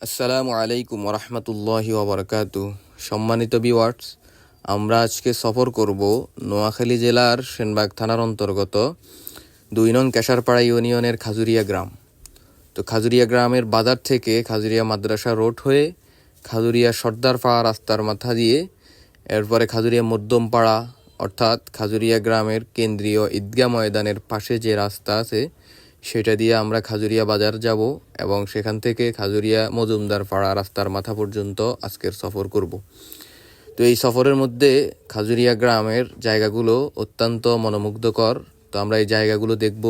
আসসালামু আলাইকুম রহমতুল্লাহি ওবরকাত। সম্মানিত বিওয়ার্স আমরা আজকে সফর করব নোয়াখালী জেলার সেনবাগ থানার অন্তর্গত দুই নং কেশারপাড়া ইউনিয়নের খাজুরিয়া গ্রাম। তো খাজুরিয়া গ্রামের বাজার থেকে খাজুরিয়া মাদ্রাসা রোড হয়ে খাজুরিয়া সর্দারপাড়া রাস্তার মাথা দিয়ে এরপরে খাজুরিয়া মধ্যমপাড়া অর্থাৎ খাজুরিয়া গ্রামের কেন্দ্রীয় ঈদগাহ ময়দানের পাশে যে রাস্তা আছে সেটা দিয়ে আমরা খাজুরিয়া বাজার যাব এবং সেখান থেকে খাজুরিয়া মজুমদার পাড়া রাস্তার মাথা পর্যন্ত আজকের সফর করব। তো এই সফরের মধ্যে খাজুরিয়া গ্রামের জায়গাগুলো অত্যন্ত মনোমুগ্ধকর। তো আমরা এই জায়গাগুলো দেখব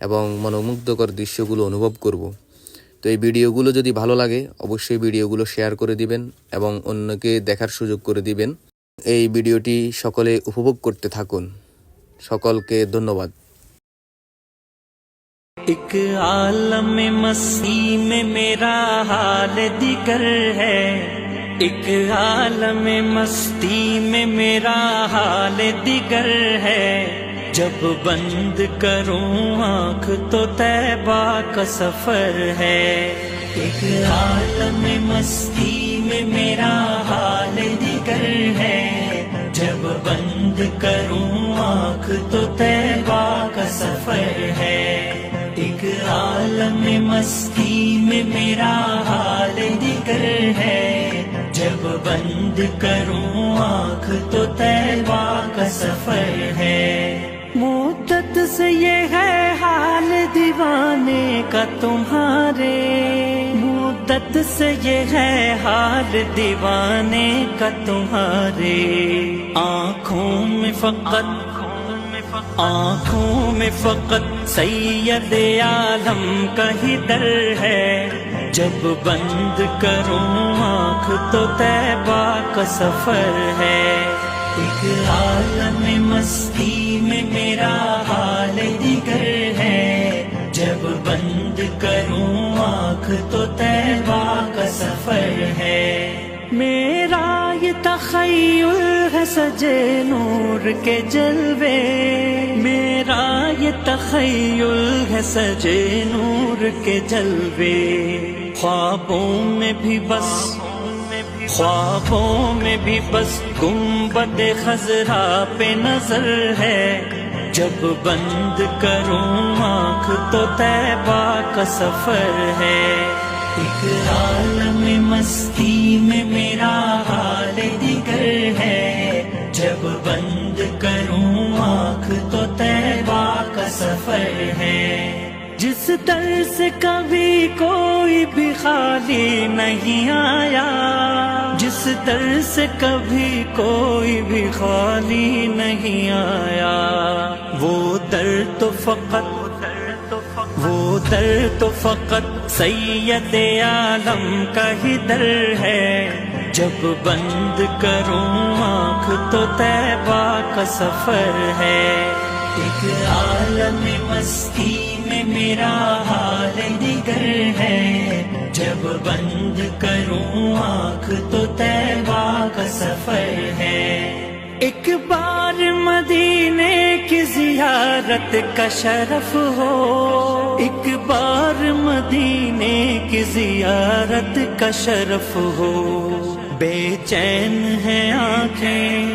এবং মনোমুগ্ধকর দৃশ্যগুলো অনুভব করব। তো এই ভিডিওগুলো যদি ভালো লাগে, অবশ্যই ভিডিওগুলো শেয়ার করে দিবেন এবং অন্যকে দেখার সুযোগ করে দিবেন। এই ভিডিওটি সকলে উপভোগ করতে থাকুন। সকলকে ধন্যবাদ। ایک عالم مستی میں میرا حال دیگر ہے۔ ایک عالم مستی میں میرا حال دیگر ہے۔ جب بند کروں آنکھ تو تیبہ کا سفر ہے۔ ایک عالم مستی میں میرا حال دیگر ہے۔ جب بند کروں آنکھ تو تیبہ کا سفر ہے۔ ایک عالم مستی میں میرا حال ذکر ہے۔ جب بند کروں آنکھ تو طیبہ کا سفر ہے۔ مدت سے یہ ہے حال دیوانے کا تمہارے۔ مدت سے یہ ہے حال دیوانے کا تمہارے۔ آنکھوں میں فقط آنکھوں میں فقط سید عالم کا ہی در ہے۔ جب بند کروں آنکھ تو تیبہ کا سفر ہے۔ ایک عالم مستی میں میرا حال دیگر ہے۔ جب بند کروں آنکھ تو تیبہ کا سفر ہے۔ میرا تخیل ہے سجے نور کے جلوے۔ میرا یہ تخیل ہے سجے نور کے جلوے۔ خوابوں میں بھی بس، خوابوں میں بھی بس۔ گنبد خزرا پہ نظر ہے۔ جب بند کروں آنکھ تو تیبا کا سفر ہے۔ ایک عالم مستی میں میرا حال دیگر ہے۔ جب بند کروں آنکھ تو طیبہ کا سفر ہے۔ جس در سے کبھی کوئی بھی خالی نہیں آیا۔ جس در سے کبھی کوئی بھی خالی نہیں آیا۔ وہ در تو فقط در تو فقط سید عالم کا ہی در ہے۔ جب بند کروں آنکھ تو طیبہ کا سفر ہے۔ ایک عالم مستی میں میرا حال نگر ہے۔ جب بند کروں آنکھ تو طیبہ کا سفر ہے۔ ایک بار مدینے کی زیارت کا شرف ہو۔ ایک بار مدینے کی زیارت کا شرف ہو۔ بے چین ہیں آنکھیں۔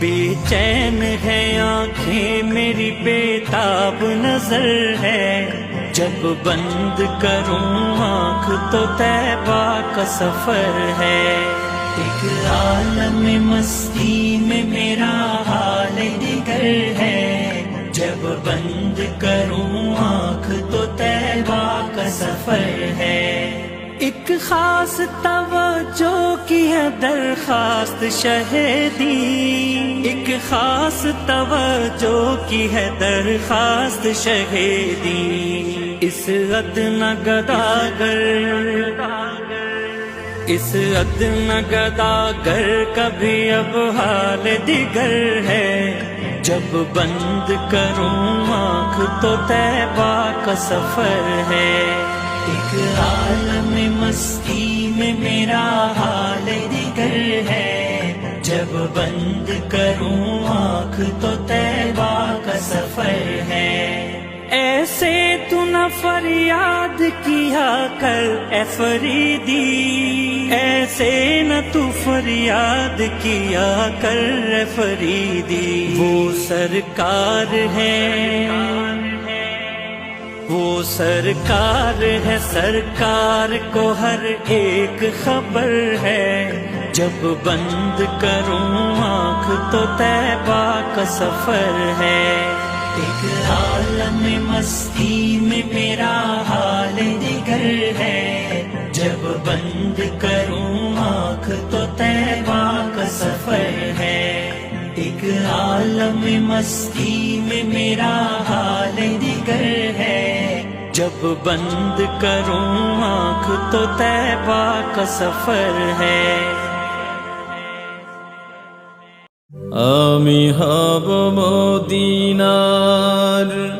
بے چین ہیں آنکھیں۔ میری بے تاب نظر ہے۔ جب بند کروں آنکھ تو تیبا کا سفر ہے۔ ایک عالم مستی میں میرا حال دیگر ہے۔ جب بند کروں آنکھ تو طیبہ کا سفر ہے۔ ایک خاص توجہ کی ہے درخواست شہدی۔ ایک خاص توجہ کی ہے درخواست شہدی۔ اس عدم گداگر۔ اس ادن گدا گر کبھی اب حال دیگر ہے۔ جب بند کروں آنکھ تو طیبہ کا سفر ہے۔ ایک عالم مستی میں میرا حال دیگر ہے۔ جب بند کروں آنکھ تو طیبہ کا سفر ہے۔ فریاد کیا کر، اے فریدی، ایسے نہ تو فریاد کیا کر، اے فریدی۔ وہ سرکار ہے، وہ سرکار ہے، سرکار کو ہر ایک خبر ہے۔ جب بند کروں آنکھ تو تیبا کا سفر ہے۔ مستی میں میرا حال دیگر ہے۔ جب بند کروں آنکھ تو تیبا کا سفر ہے۔ ایک عالم مستی میں میرا حال دیگر ہے۔ جب بند کروں آنکھ تو تیبا کا سفر ہے۔ آمی حاب মদিনার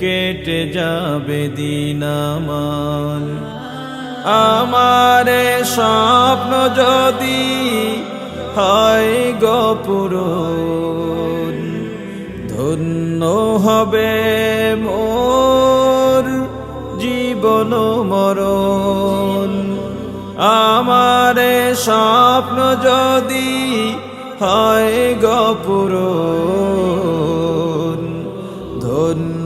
কেটে যাবে দিন আমার। আমারে স্বপ্ন যদি হয় গপুর ধন্য হবে মোর জীবন মরণ। আমারে স্বপ্ন যদি হয় গপুর ধন্য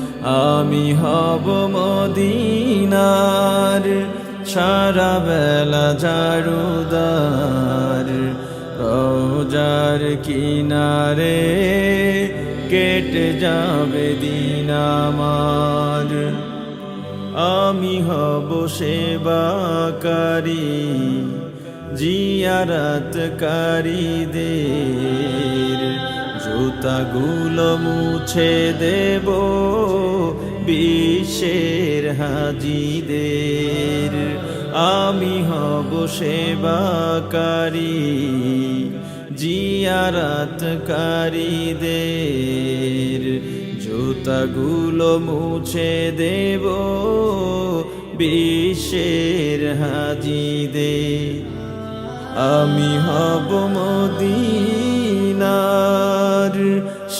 আমি হব মদিনার সারা বেলা ঝাড়ুদার রোজার কিনারে কেটে যাবে দিন আমার। আমি হব সেবাকারী, জিয়ারতকারীদের। জুতাগুলো মুছে দেব। বিশ্বের হাজিদের আমি হব সেবাকারী জিয়ারতকারীদের। জুতাগুলো মুছে দেব বিশ্বের হাজিদের। আমি হব মদিনার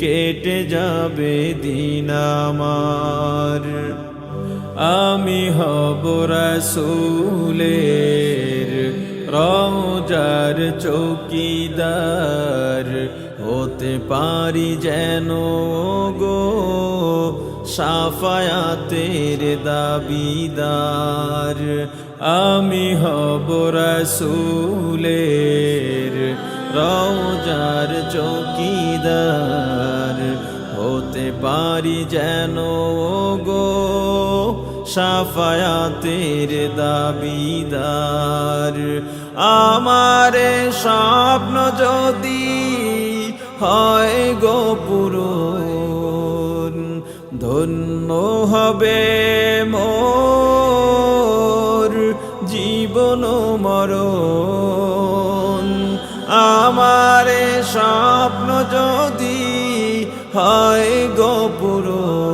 কেটে যাবে দিন আমার। আমি হব রসুলের রোজার চৌকিদার। হতে পারি যেন গো সাফায়াতের দাবিদার। আমি হব রসুলের রোজার চৌকিদার, হতে পারি যেন গো সাফায়াতের দাবিদার। আমারে স্বপ্ন যদি হয় গো পুরন ধন্য হবে মোর জীবন মরণ। আমারে স্বপ্ন যদি হয় গোপুরন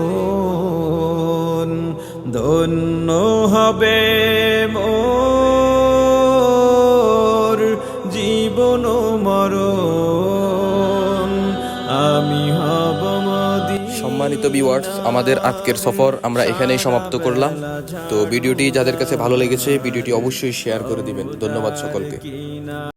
ধন্য হবে মোর জীবন মরণ। হব মদি। সম্মানিত ভিউয়ার্স আমাদের আজকের সফর আমরা এখানেই সমাপ্ত করলাম। তো ভিডিওটি যাদের কাছে ভালো লেগেছে, ভিডিওটি অবশ্যই শেয়ার করে দিবেন। ধন্যবাদ সকলকে।